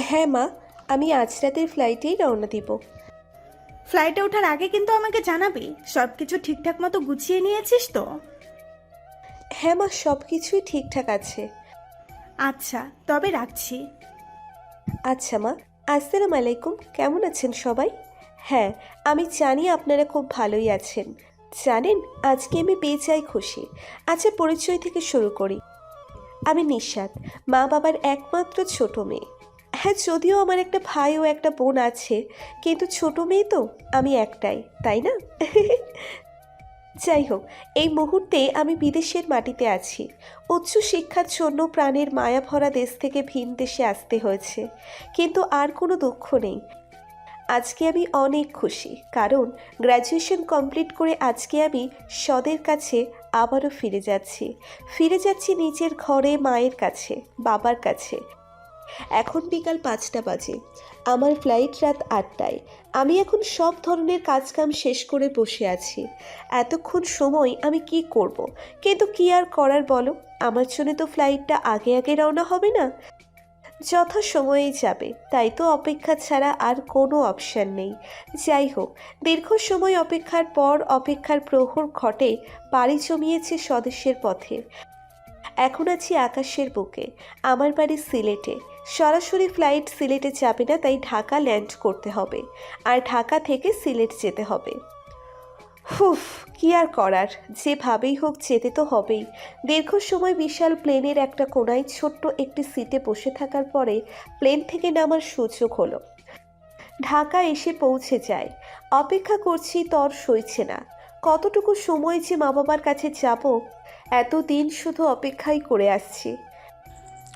হ্যাঁ মা আমি আজ রাতের ফ্লাইটেই রওনা দিব। ফ্লাইটে ওঠার আগে কিন্তু আমাকে জানাবি সব কিছু ঠিকঠাক মতো গুছিয়ে নিয়েছিস তো? হ্যাঁ মা সব কিছুই ঠিকঠাক আছে। আচ্ছা তবে রাখছি। আচ্ছা মা আসসালামু আলাইকুম কেমন আছেন সবাই? হ্যাঁ আমি জানি আপনারা খুব ভালোই আছেন। জানেন আজকে আমি পেয়ে চাই খুশি। আচ্ছা পরিচয় থেকে শুরু করি। আমি নিশাদ মা বাবার একমাত্র ছোট মেয়ে। হ্যাঁ যদিও আমার একটা ভাই ও একটা বোন আছে, কিন্তু ছোট মেয়ে তো, আমি একটাই, তাই না? যাই হোক, এই মুহূর্তে আমি বিদেশের মাটিতে আছি। উচ্চ শিক্ষার জন্য প্রাণের মায়া ভরা দেশ থেকে ভিন দেশে আসতে হয়েছে, কিন্তু আর কোনো দুঃখ নেই। আজকে আমি অনেক খুশি, কারণ গ্র্যাজুয়েশন কমপ্লিট করে আজকে আমি সদের কাছে আবারও ফিরে যাচ্ছি। ফিরে যাচ্ছি নিজের ঘরে, মায়ের কাছে, বাবার কাছে। এখন বিকাল পাঁচটা বাজে। আমার ফ্লাইট রাত আটটায়। আমি এখন সব ধরনের কাজকাম শেষ করে বসে আছি। এতক্ষণ সময় আমি কি করব। কিন্তু কি আর করার বলো? আমার জন্য তো ফ্লাইটটা আগে আগে রওনা হবে না? যথা সময়েই যাবে, তাই তো অপেক্ষা ছাড়া আর কোনো অপশান নেই। যাই হোক, দীর্ঘ সময় অপেক্ষার পর অপেক্ষার প্রহর ঘটে পাড়ি জমিয়েছে স্বদেশের পথে। এখন আছি আকাশের বুকে, আমার বাড়ি সিলেটে। সরাসরি ফ্লাইট সিলেটে যাবে না, তাই ঢাকা ল্যান্ড করতে হবে। আর ঢাকা থেকে সিলেট যেতে হবে। হুফ, কি আর করার? যেভাবেই হোক যেতে তো হবেই। দীর্ঘ সময় বিশাল প্লেনের একটা কোনায় ছোট্ট একটি সিটে বসে থাকার পরে প্লেন থেকে নামার সুযোগ হলো। ঢাকা এসে পৌঁছে যায়। অপেক্ষা করছি তর সইছে না। কতটুকু সময় যে মা বাবার কাছে যাব, এতদিন শুধু অপেক্ষাই করে আসছি।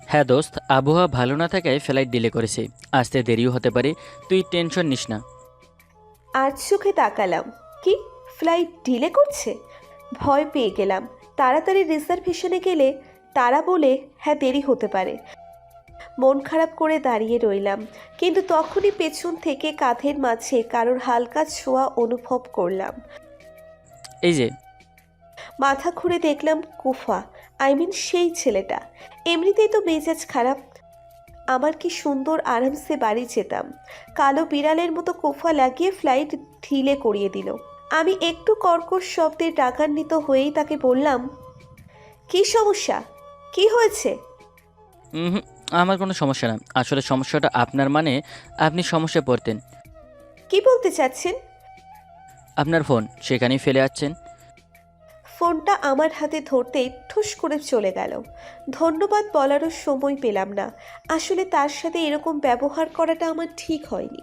হ্যাঁ দোস্ত আবহাওয়া ভালো না থাকায় ফ্লাইট ডিলে করেছে। আসতে দেরিও হতে পারে তুই টেনশন নিস না। আর চোখে তাকালাম। কি? ফ্লাইট ডিলে করছে? ভয় পেয়ে গেলাম। তাড়াতাড়ি রিজার্ভেশনে গেলে তারা বলে হ্যাঁ দেরি হতে পারে। মন খারাপ করে দাঁড়িয়ে রইলাম। কিন্তু তখনই পেছন থেকে কাঁধের মাঝে কারোর হালকা ছোঁয়া অনুভব করলাম। এই যে। মাথা ঘুরে দেখলাম কুফা। আই মিন সেই ছেলেটা। এমনিতেই তো মেজাজ খারাপ। আমার কি সুন্দর আরামসে বাড়ি যেতাম। কালো বিড়ালের মতো কোফা লাগিয়ে ফ্লাইট ঢিলে করিয়ে দিল। আমি একটু কর্কশ শব্দে ডাকান্বিত হয়েই তাকে বললাম কি সমস্যা? কি হয়েছে? আমার কোনো সমস্যা না। আসলে সমস্যাটা আপনার মানে আপনি সমস্যায় পড়তেন। কি বলতে চাচ্ছেন? আপনার ফোন সেখানেই ফেলে যাচ্ছেন ফোনটা আমার হাতে ধরতেই ঠুস করে চলে গেল। ধন্যবাদ বলারও সময় পেলাম না। আসলে তার সাথে এরকম ব্যবহার করাটা আমার ঠিক হয়নি।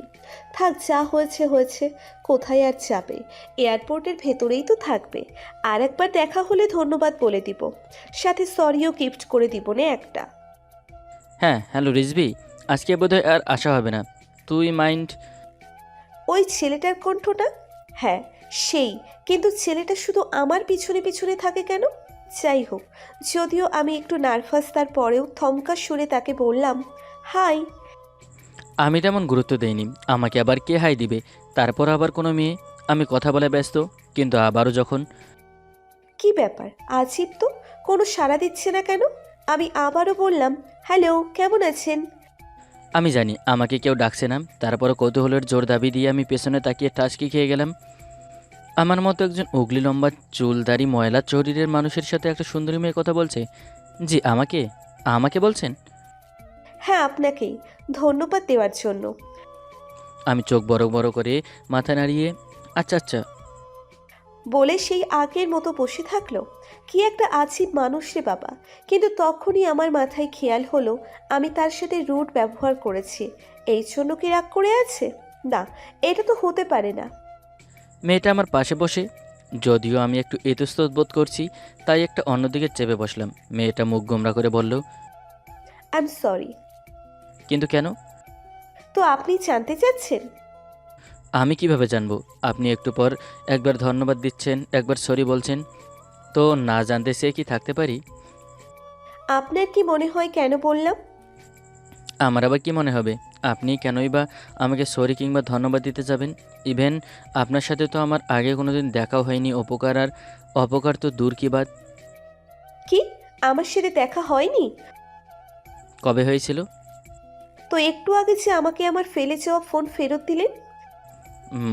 থাক যা হয়েছে হয়েছে। কোথায় আর যাবে? এয়ারপোর্টের ভেতরেই তো থাকবে। আর একবার দেখা হলে ধন্যবাদ বলে দিব। সাথে সরিও গিফট করে দিব না একটা। হ্যাঁ হ্যালো রিজবি আজকে বোধহয় আর আসা হবে না। তুই মাইন্ড ওই ছেলেটার কণ্ঠটা হ্যাঁ সেই। কিন্তু ছেলেটা শুধু আমার পিছনে পিছনে থাকে কেন? যাই হোক যদিও আমি একটু নার্ভাস তারপরেও থমকা সুরে তাকে বললাম হাই। আমি তেমন গুরুত্ব দেইনি। আমাকে আবার কে হাই দিবে? তারপর আবার কোনো মেয়ে? আমি কথা বলে ব্যস্ত কিন্তু আবারও যখন কি ব্যাপার? আজিব তো? কোনো সাড়া দিচ্ছে না কেন? আমি আবারও বললাম হ্যালো কেমন আছেন? আমি জানি আমাকে কেউ ডাকছে না। তারপরও কৌতূহলের জোর দাবি দিয়ে আমি পেছনে তাকিয়ে টাচকি খেয়ে গেলাম। আমার মতো একজন উগলি লম্বা চুলদারি ময়লা শরীরের মানুষের সাথে একটা সুন্দরী মেয়ে কথা বলছে। জি আমাকে? আমাকে বলছেন? হ্যাঁ আপনাকেই। ধন্যবাদ দেওয়ার জন্য। আমি চোখ বড় বড় করে মাথা নাড়িয়ে আচ্ছা আচ্ছা। বলে সেই আগের মতো বসে থাকল। কি একটা আছিব মানুষ রে বাবা। কিন্তু তখনই আমার মাথায় খেয়াল হলো আমি তার সাথে রুট ব্যবহার করেছি। এই জন্য কি রাগ করে আছে? না এটা তো হতে পারে না। মেয়েটা আমার পাশে বসে যদিও আমি একটু ইতস্তত বোধ করছি তাই একটা অন্যদিকে চেপে বসলাম। মেয়েটা মুখ গোমরা করে বলল আই এম সরি কিন্তু কেন? তো আপনি জানতে চাচ্ছেন? আমি কীভাবে জানব? আপনি একটু পর একবার ধন্যবাদ দিচ্ছেন একবার সরি বলছেন। তো না জানতে সে কি থাকতে পারি? আপনার কি মনে হয় কেন বললাম? আমার আবার কি মনে হবে? আপনি কেনই বা আমাকে সরি কিংবা ধন্যবাদ দিতে যাবেন? ইভেন আপনার সাথে তো আমার আগে কোনোদিন দেখাও হয়নি উপকার আর অপকার তো দূর কি বাদ কি? আমার সাথে দেখা হয়নি? কবে হয়েছিল? তো একটু আগে যে আমাকে আমার ফেলে যাওয়া ফোন ফেরত দিলেন?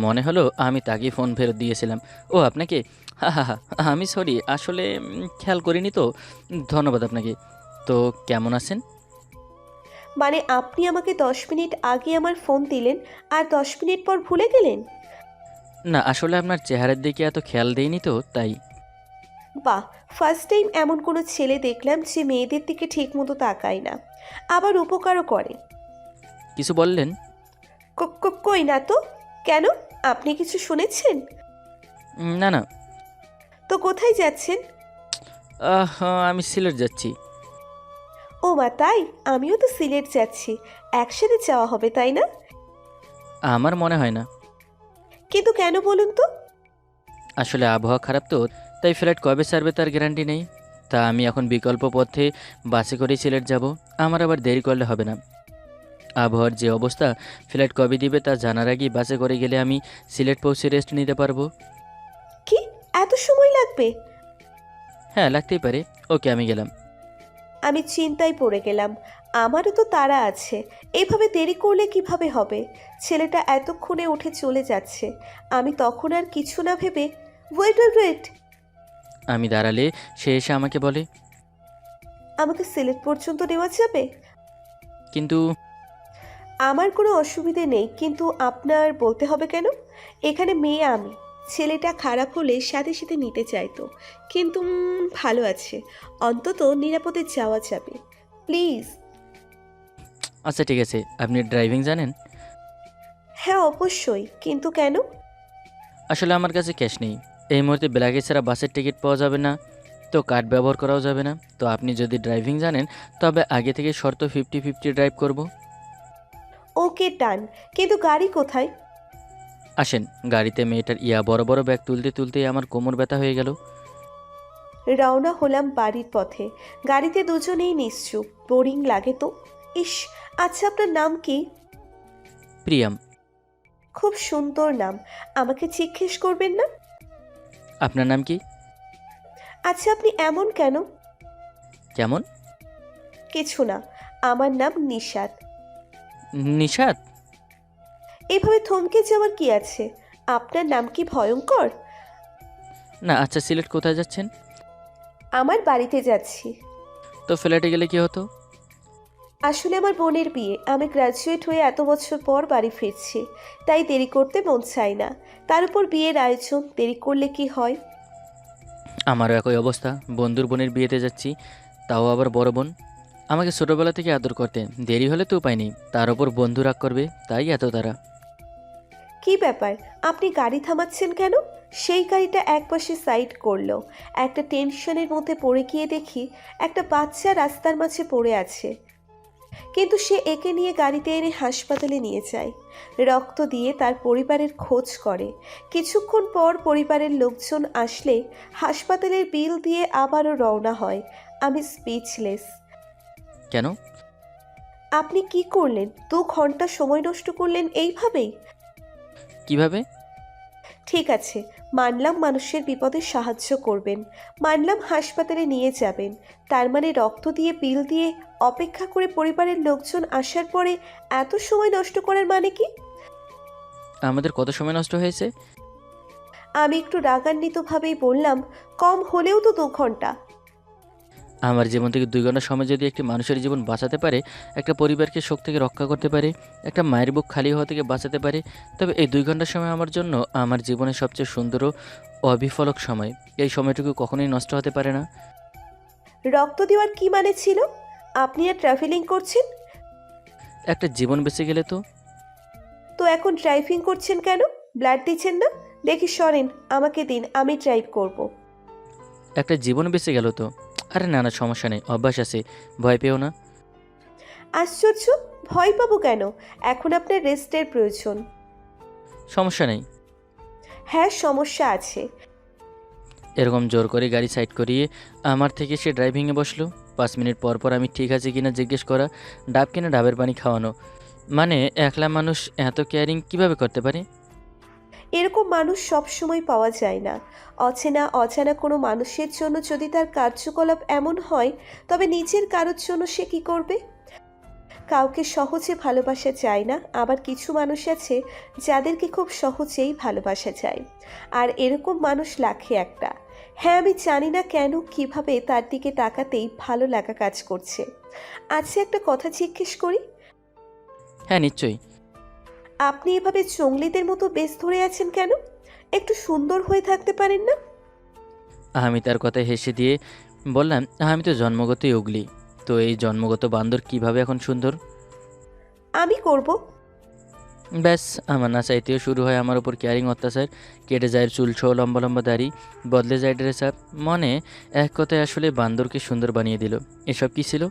মনে হলো আমি তাকে ফোন ফেরত দিয়েছিলাম। ও আপনাকে আমি সরি আসলে খেয়াল করিনি তো। ধন্যবাদ আপনাকে। তো কেমন আছেন? মানে আপনি আমাকে দশ মিনিট আগে আমার ফোন দিলেন আর দশ মিনিট পর ভুলে গেলেন? না আসলে আপনার চেহারার দিকে এত খেয়াল দেইনি তো তাই। বাহ ফার্স্ট টাইম এমন কোনো ছেলে দেখলাম যে মেয়েদের দিকে ঠিকমতো তাকায় না। আবার উপকারও করে। কিছু বললেন? ক- ক- কই না তো? কেন? আপনি কিছু শুনেছেন? না না। তো কোথায় যাচ্ছেন? আহ, আমি সিলেট যাচ্ছি। ও মা তাই? আমিও তো সিলেট যাচ্ছি। একসাথে যাওয়া হবে তাই না? আমার মনে হয় না। কিন্তু কেন বলুন তো? আসলে আবহাওয়া খারাপ তো তাই ফ্লাইট কবে ছাড়বে তার গ্যারান্টি নেই। তা আমি এখন বিকল্প পথে বাসে করেই সিলেট যাব। আমার আবার দেরি করলে হবে না। আবহাওয়ার যে অবস্থা ফ্লাইট কবে দিবে তা জানার আগেই বাসে করে গেলে আমি সিলেট পৌঁছে রেস্ট নিতে পারব। এত সময় লাগবে? হ্যাঁ লাগতেই পারে। ওকে আমি গেলাম। আমি চিন্তায় পড়ে গেলাম। আমারও তো তারা আছে। এভাবে দেরি করলে কীভাবে হবে? ছেলেটা এতক্ষণে উঠে চলে যাচ্ছে। আমি তখন আর কিছু না ভেবে ওয়েট ওয়েট ওয়েট আমি দাঁড়ালে সে এসে আমাকে বলে আমাকে সিলেট পর্যন্ত নেওয়া যাবে? কিন্তু আমার কোনো অসুবিধে নেই কিন্তু আপনার বলতে হবে কেন? এখানে মেয়ে আমি। ছেলেটা খারাপ হলে সাথে সাথে নিতে চাইতো। কিন্তু ভালো আছে। অন্তত নিরাপদে যাওয়া যাবে। প্লিজ। আচ্ছা ঠিক আছে। আপনি ড্রাইভিং জানেন? হ্যাঁ অবশ্যই। কিন্তু কেন? আসলে আমার কাছে ক্যাশ নেই। এই মুহূর্তে ব্ল্যাকে ছাড়া বাসের টিকিট পাওয়া যাবে না তো কার্ড ব্যবহার করাও যাবে না। তো আপনি যদি ড্রাইভিং জানেন তবে আগে থেকে শর্ত ফিফটি ফিফটি ড্রাইভ করব। ওকে ডান। কিন্তু গাড়ি কোথায়? আসেন গাড়িতে মেয়েটার ইয়া বড় বড় ব্যাগ তুলতে তুলতেই আমার কোমর ব্যথা হয়ে গেল। রওনা হলাম বাড়ির পথে। গাড়িতে দুজনেই নিশ্চুপ। বোরিং লাগে তো। ইস আচ্ছা আপনার নাম কি? প্রিয়াম। খুব সুন্দর নাম। আমাকে জিজ্ঞেস করবেন না? আপনার নাম কি? আচ্ছা আপনি এমন কেন? কেমন? কিছু না। আমার নাম নিশাদ নিশাদ এভাবে থমকে যাওয়ার কি আছে? আপনার নাম কি ভয়ঙ্কর? না আচ্ছা সিলেট কোথায় যাচ্ছেন? আমার বাড়িতে যাচ্ছি। তো ফ্ল্যাটে গেলে কি হতো? আসলে আমার বোনের বিয়ে। আমি গ্র্যাজুয়েট হয়ে এত বছর পর বাড়ি ফিরছি। তাই দেরি করতে মন চাই না। তার উপর বিয়ের আয়োজন দেরি করলে কি হয়? আমারও একই অবস্থা। বন্ধুর বোনের বিয়েতে যাচ্ছি তাও আবার বড় বোন। আমাকে ছোটোবেলা থেকে আদর করতেন। দেরি হলে তো উপায় নেই। তার ওপর বন্ধু রাগ করবে তাই এত তারা কি ব্যাপার? আপনি গাড়ি থামাচ্ছেন কেন? সেই গাড়িটা একপাশে সাইড করল। একটা টেনশনের মধ্যে পড়ে গিয়ে দেখি একটা বাচ্চা রাস্তার মাঝে পড়ে আছে। কিন্তু সে একে নিয়ে গাড়িতে এনে হাসপাতালে নিয়ে যায়। রক্ত দিয়ে তার পরিবারের খোঁজ করে। কিছুক্ষণ পর পরিবারের লোকজন আসলে হাসপাতালের বিল দিয়ে আবারও রওনা হয়। আমি স্পিচলেস। কেন? আপনি কি করলেন? দু ঘণ্টা সময় নষ্ট করলেন এইভাবেই? কীভাবে? ঠিক আছে মানলাম মানুষের বিপদে সাহায্য করবেন। মানলাম হাসপাতালে নিয়ে যাবেন। তার মানে রক্ত দিয়ে বিল দিয়ে অপেক্ষা করে পরিবারের লোকজন আসার পরে এত সময় নষ্ট করার মানে কি? আমাদের কত সময় নষ্ট হয়েছে? আমি একটু রাগান্বিতভাবেই বললাম কম হলেও তো দু ঘণ্টা। আমার জীবন থেকে দুই ঘণ্টা সময় যদি একটি মানুষের জীবন বাঁচাতে পারে একটা পরিবারকে শোক থেকে রক্ষা করতে পারে একটা মায়ের বুক খালি হওয়া থেকে বাঁচাতে পারে তবে এই দুই ঘণ্টার সময় আমার জন্য আমার জীবনের সবচেয়ে সুন্দর ও অবিফলক সময়। এই সময়টুকু কখনোই নষ্ট হতে পারে না। রক্ত দেওয়ার কি মানে ছিল? আপনি আর ট্রাভেলিং করছেন? একটা জীবন বেঁচে গেলে তো। তো এখন ড্রাইভিং করছেন কেন? ব্লাড দিচ্ছেন না? দেখি সরেন আমাকে দিন আমি ড্রাইভ করব। একটা জীবন বেঁচে গেল তো। আরে না না সমস্যা নেই অভ্যাস আছে ভয় পেও না। আশ্চর্য ভয় পাবো কেন? এখন আপনার রেস্টের প্রয়োজন। সমস্যা নেই। হ্যাঁ সমস্যা আছে। এরকম জোর করে গাড়ি সাইড করিয়ে আমার থেকে সে ড্রাইভিংয়ে বসল। পাঁচ মিনিট পর পর আমি ঠিক আছে কিনা জিজ্ঞেস করা ডাব কিনা ডাবের পানি খাওয়ানো। মানে একলা মানুষ এত কেয়ারিং কীভাবে করতে পারে? এরকম মানুষ সব সময় পাওয়া যায় না। অচেনা, অজানা কোনো মানুষের জন্য যদি তার কার্যকলাপ এমন হয়, তবে নিজের কারোর জন্য সে কি করবে? কাউকে সহজে ভালোবাসা যায় না। আবার কিছু মানুষ আছে যাদেরকে খুব সহজেই ভালোবাসা যায়। আর এরকম মানুষ লাখে একটা। হ্যাঁ আমি জানি না কেন কীভাবে তার দিকে তাকাতেই ভালো লাগা কাজ করছে। আচ্ছা একটা কথা জিজ্ঞেস করি? হ্যাঁ নিশ্চয়ই। আপনি এভাবে জঙ্গলিদের মতো বেশ ধরে আছেন কেন? একটু সুন্দর হয়ে থাকতে পারেন না? আমি তার কথায় হেসে দিয়ে বললাম আমি তো জন্মগতই উগলি। তো এই জন্মগত বান্দর কীভাবে এখন সুন্দর? আমি করব। ব্যাস আমার না চাইতেও শুরু হয় আমার ওপর কেয়ারিং অত্যাচার কেটে যায় চুল ছো লম্বা লম্বা দাড়ি বদলে যায় ড্রেস আপ। মনে এক কথায় আসলে বান্দরকে সুন্দর বানিয়ে দিল। এসব কি ছিল?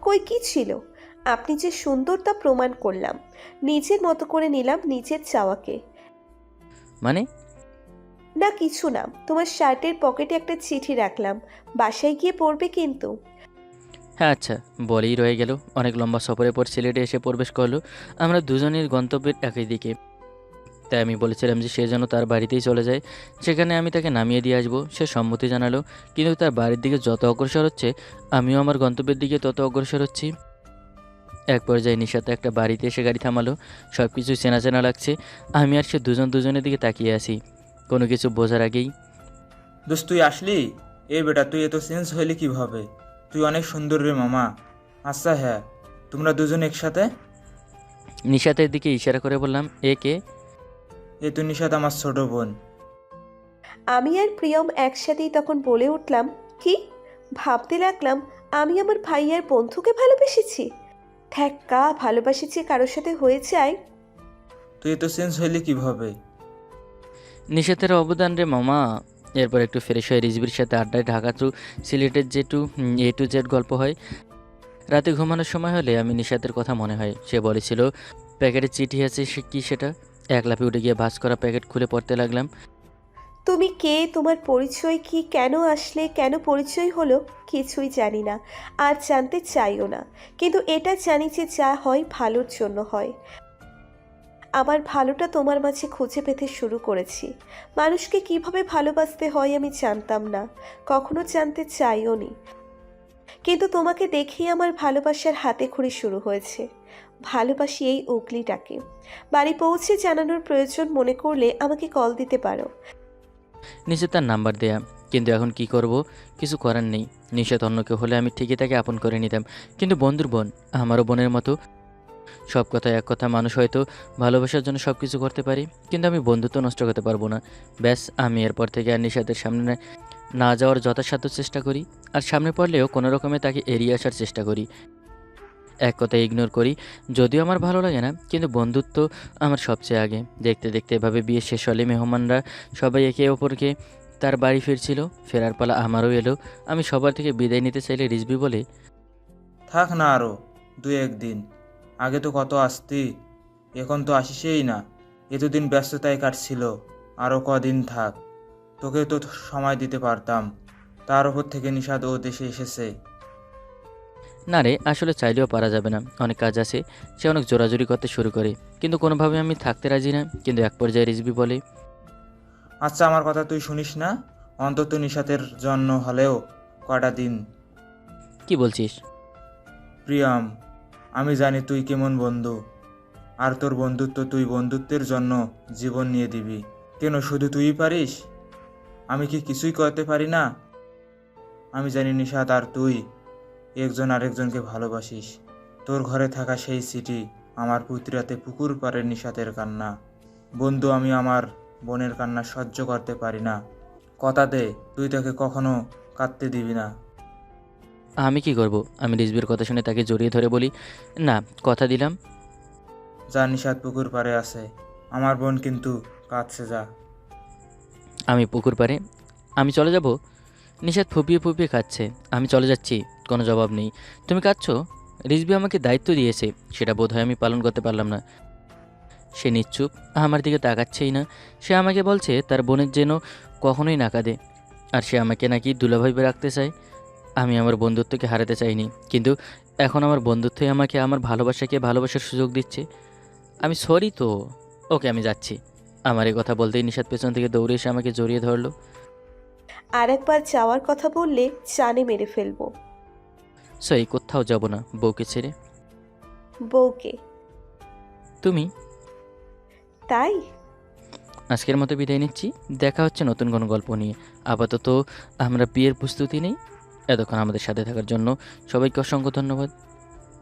কই কি ছিল? আপনি যে সুন্দর তা প্রমাণ করলাম। নিজের মতো করে নিলাম নিজের চাওয়াকে। মানে? না কিছু না। তোমার শার্টের পকেটে একটা চিঠি রাখলাম। বাসায় গিয়ে পড়বে কিন্তু। হ্যাঁ আচ্ছা। বলেই রয়ে গেল। অনেক লম্বা সফরের পর সিলেটে এসে প্রবেশ করল। আমরা দুজনের গন্তব্যের একই দিকে। তাই আমি বলেছিলাম যে সে যেন তার বাড়িতেই চলে যায়। সেখানে আমি তাকে নামিয়ে দিয়ে আসব। সে সম্মতি জানালো। কিন্তু তার বাড়ির দিকে যত অগ্রসর হচ্ছে আমিও আমার গন্তব্যের দিকে তত অগ্রসর হচ্ছি। এক পর্যায়ে নিশাতে একটা বাড়িতে এসে গাড়ি থামালো। সব কিছু চেনা চেনা লাগছে। আমি আর সে দুজন দুজনের দিকে তাকিয়ে আসি কোনো কিছু বোঝার আগেই দোস্ত তুই আসলি? এ বেটা তুই এত চেঞ্জ হইলি কীভাবে? তুই অনেক সুন্দর রে মামা। আচ্ছা হ্যাঁ। তোমরা দুজন একসাথে? নিশাতের দিকে ইশারা করে বললাম এ কে? এ তুই নিশাত আমার ছোট বোন। আমি আর প্রিয়ম একসাথেই তখন বলে উঠলাম কি? ভাবতে লাগলাম আমি আমার ভাই আর বন্ধুকে ভালোবেসেছি? ঠ্যাক্কা ভালোবাসেছি কারোর সাথে হয়ে যায়। তুই এত চেঞ্জ হইলি কীভাবে? নিষেধের অবদান রে মামা। এরপর একটু ফ্রেশ হয়ে রিজবির সাথে আড্ডায় ঢাকা টু সিলেটের যে টু এ টু জেড গল্প হয়। রাতে ঘুমানোর সময় হলে আমি নিষাদের কথা মনে হয়। সে বলেছিল প্যাকেটে চিঠি আছে সে কী সেটা? এক লাফে উঠে গিয়ে ভাস করা প্যাকেট খুলে পড়তে লাগলাম। তুমি কে? তোমার পরিচয় কি? কেন আসলে? কেন পরিচয় হলো? কিছুই জানি না। আর জানতে চাইও না। কিন্তু এটা জানি যে যা হয় ভালোর জন্য হয়। আমার ভালোটা তোমার মাঝে খুঁজে পেতে শুরু করেছি। মানুষকে কীভাবে ভালোবাসতে হয় আমি জানতাম না। কখনো জানতে চাইও নি। কিন্তু তোমাকে দেখেই আমার ভালোবাসার হাতে খড়ি শুরু হয়েছে। ভালোবাসি এই উগলিটাকে। বাড়ি পৌঁছে জানানোর প্রয়োজন মনে করলে আমাকে কল দিতে পারো। নিষেধ তার নাম্বার দেয়া। কিন্তু এখন কি করব? কিছু করার নেই। নিষেধ অন্য কেউ হলে আমি ঠিকই তাকে আপন করে নিতাম। কিন্তু বন্ধুর বোন, আমারও বোনের মতো। সব কথা এক কথা মানুষ হয়তো ভালোবাসার জন্য সব কিছু করতে পারি, কিন্তু আমি বন্ধুত্ব নষ্ট করতে পারব না। ব্যাস, আমি এরপর থেকে আর নিষাদের সামনে না যাওয়ার যথাসাধ্য চেষ্টা করি। আর সামনে পড়লেও কোনো রকমে তাকে এড়িয়ে আসার চেষ্টা করি। এক কথা ইগনোর করি। যদিও আমার ভালো লাগে না, কিন্তু বন্ধুত্ব আমার সবচেয়ে আগে। দেখতে দেখতে এভাবে বিয়ে শেষ হলে মেহমানরা সবাই একে অপরকে তার বাড়ি ফিরছিল, ফেরার পালা আমারও এলো। আমি সবার থেকে বিদায় নিতে চাইলে রিজবি বলে, থাক না আরও, দু একদিন। আগে তো কত আসতি, এখন তো আসিসই না। এতদিন ব্যস্ততায় কাটছিল আরও কদিন থাক। তোকে তো সময় দিতে পারতাম। তার ওপর থেকে নিষাদ ও দেশে এসেছে। না রে আসলে চাইলেও পারা যাবে না। অনেক কাজ আছে সে অনেক জোরাজুরি করতে শুরু করে। কিন্তু কোনোভাবে আমি থাকতে রাজি না কিন্তু এক পর্যায়ে রিজবি বলে আচ্ছা আমার কথা তুই শুনিস না? অন্তত নিষাদের জন্য হলেও কটা দিন? কি বলছিস? প্রিয়াম আমি জানি তুই কেমন বন্ধু আর তোর বন্ধুত্ব তুই বন্ধুত্বের জন্য জীবন নিয়ে দিবি। কেন শুধু তুই পারিস? আমি কি কিছুই করতে পারি না? আমি জানি নিশাত আর তুই একজন আরেকজনকে ভালোবাসিস। তোর ঘরে থাকা সেই সিটি আমার পুত্রাতে পুকুর পারে নিশাতের কান্না। বন্ধু আমি আমার বোনের কান্না সহ্য করতে পারি না। কথা দে তুই তাকে কখনো কাঁদতে দিবি না। আমি কি করব? আমি রিজবির কথা শুনে তাকে জড়িয়ে ধরে বলি না কথা দিলাম। যা নিষাদ পুকুর পারে আছে আমার বোন কিন্তু কাঁদছে যা। আমি পুকুর পাড়ে আমি চলে যাব? নিষাদ ফুপিয়ে ফুপিয়ে খাচ্ছে। আমি চলে যাচ্ছি, কোনো জবাব নেই। তুমি কাঁদছো? রিজবি আমাকে দায়িত্ব দিয়েছে, সেটা বোধহয় আমি পালন করতে পারলাম না। সে নিশ্চুপ আমার দিকে তাকাচ্ছেই না। সে আমাকে বলছে, তার বোনের যেন কখনোই না কাঁদে। আর সে আমাকে নাকি দুলাভাইবে রাখতে চায়। আমি আমার বন্ধুত্বকে হারাতে চাইনি, কিন্তু এখন আমার বন্ধুত্বই আমাকে আমার ভালোবাসাকে ভালোবাসার সুযোগ দিচ্ছে। আমি সরি তো। ওকে, আমি যাচ্ছি। আমার এই কথা বলতেই নিষাদ পেছন থেকে দৌড়ে এসে আমাকে জড়িয়ে ধরলো। আর একবার যাওয়ার কথা বললে জানে মেরে ফেলব। সই কোথাও যাব না বউকে ছেড়ে। বউকে। তুমি? তাই? আজকের মতো বিদায় নিচ্ছি। দেখা হচ্ছে নতুন কোনো গল্প নিয়ে। আপাতত আমরা বিয়ের প্রস্তুতি নেই। এতক্ষণ আমাদের সাথে থাকার জন্য সবাইকে অসংখ্য ধন্যবাদ।